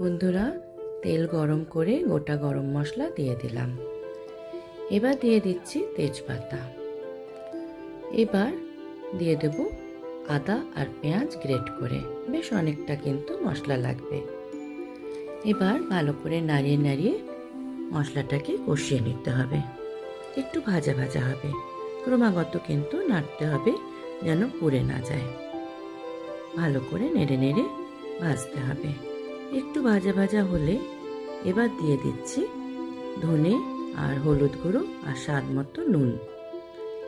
বন্ধুরা, তেল গরম করে গোটা গরম মশলা দিয়ে দিলাম। এবার দিয়ে দিচ্ছি তেজপাতা। এবার দিয়ে দেব আদা আর পেঁয়াজ গ্রেট করে। বেশ অনেকটা কিন্তু মশলা লাগবে। এবার ভালো করে নাড়িয়ে নাড়িয়ে মশলাটাকে কষিয়ে নিতে হবে। একটু ভাজা ভাজা হবে। ক্রমাগত কিন্তু নাড়তে হবে যেন পুড়ে না যায়। ভালো করে নেড়ে নেড়ে ভাজতে হবে। একটু ভাজা ভাজা হলে এবার দিয়ে দিচ্ছি ধনে আর হলুদ গুঁড়ো আর স্বাদ মতো নুন।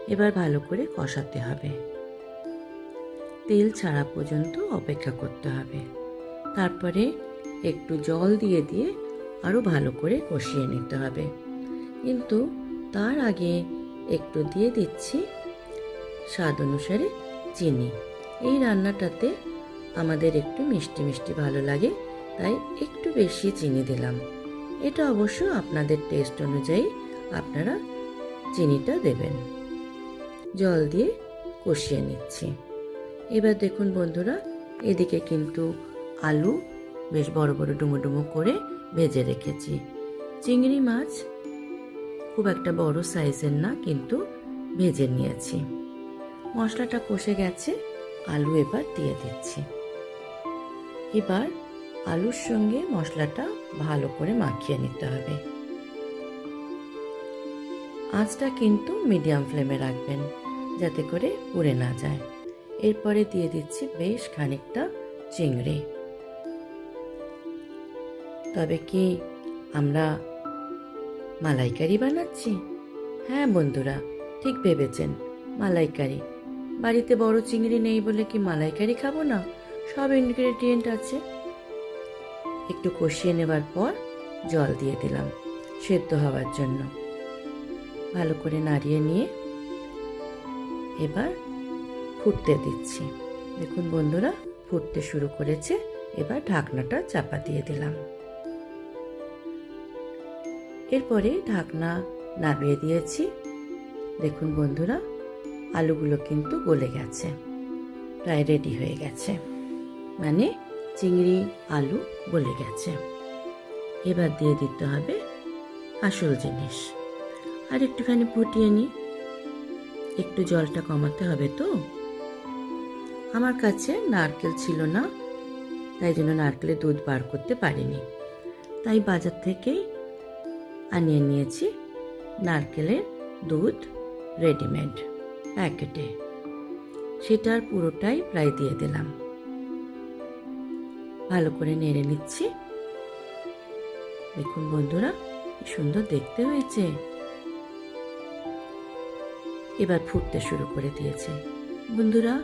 এবার ভালো করে কষাতে হবে। তেল ছাড়া পর্যন্ত অপেক্ষা করতে হবে। তারপরে একটু জল দিয়ে দিয়ে আরও ভালো করে কষিয়ে নিতে হবে। কিন্তু তার আগে একটু দিয়ে দিচ্ছি স্বাদ অনুসারে চিনি। এই রান্নাটাতে আমাদের একটু মিষ্টি মিষ্টি ভালো লাগে। তাই একটু বেশি চিনি দিলাম। এটা অবশ্য আপনাদের টেস্ট অনুযায়ী আপনারা চিনিটা দেবেন। জল দিয়ে কষিয়ে নিচ্ছি। এবার দেখুন বন্ধুরা, এদিকে কিন্তু আলু বেশ বড় বড় ডুমো ডুমো করে ভেজে রেখেছি। চিংড়ি মাছ খুব একটা বড় সাইজের না, কিন্তু ভেজে নিয়েছি। মশলাটা কষে গেছে, আলু এবার দিয়ে দিচ্ছি। এবার আলুর সঙ্গে মশলাটা ভালো করে মাখিয়ে নিতে হবে। আঁচটা কিন্তু মিডিয়াম ফ্লেমে রাখবেন, যাতে করে পুড়ে না যায়। এরপরে দিয়ে দিচ্ছি বেশ খানিকটা চিংড়ি। তবে কি আমরা মালাইকারি বানাচ্ছি? হ্যাঁ বন্ধুরা, ঠিক ভেবেছেন, মালাইকারি। বাড়িতে বড় চিংড়ি নেই বলে কি মালাইকারি খাব না? সব ইনগ্রেডিয়েন্ট আছে। একটু কষিয়ে নেবার পর জল দিয়ে দিলাম, সেদ্ধ হওয়ার জন্য। ভালো করে নাড়িয়ে নিয়ে এবার ফুটতে দিচ্ছি। দেখুন বন্ধুরা, ফুটতে শুরু করেছে, এবার ঢাকনাটা চাপা দিয়ে দিলাম। এরপরে ঢাকনা নামিয়ে দিয়েছি। দেখুন বন্ধুরা, আলুগুলো কিন্তু গলে গেছে, প্রায় রেডি হয়ে গেছে। মানে চিংড়ি, আলু গলে গেছে। এবার দিয়ে দিতে হবে আসল জিনিস। আর একটুখানি ফুটিয়ে নিই একটু জলটা কমাতে হবে তো। আমার কাছে নারকেল ছিল না, তাই জন্য নারকেলের দুধ বার করতে পারিনি। তাই বাজার থেকেই আনিয়ে নিয়েছি নারকেলের দুধ রেডিমেড প্যাকেটে। সেটার পুরোটাই প্রায় দিয়ে দিলাম। ভালো করে নেড়ে নিচ্ছি। দেখুন বন্ধুরা, কি সুন্দর দেখতে হয়েছে। এবার ফুটতে শুরু করে দিয়েছে। বন্ধুরা,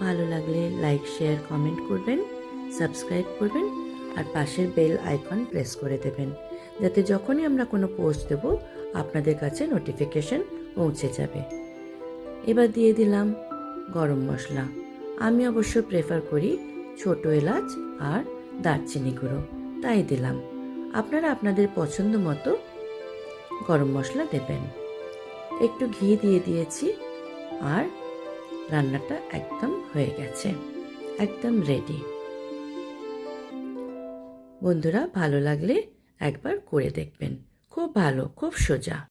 ভালো লাগলে লাইক, শেয়ার, কমেন্ট করবেন, সাবস্ক্রাইব করবেন, আর পাশের বেল আইকন প্রেস করে দেবেন। যাতে যখনই আমরা কোনো পোস্ট দেব, আপনাদের কাছে নোটিফিকেশন পৌঁছে যাবে। এবার দিয়ে দিলাম গরম মশলা। আমি অবশ্য প্রেফার করি ছোট এলাচ আর দারচিনি গুঁড়ো। তাই দিলাম। আপনারা আপনাদের পছন্দ মতো গরম মশলা দেবেন। একটু ঘি দিয়ে দিয়েছি আর রান্নাটা একদম হয়ে গেছে। একদম রেডি বন্ধুরা, ভালো লাগলে একবার করে দেখবেন। খুব ভালো, খুব সোজা।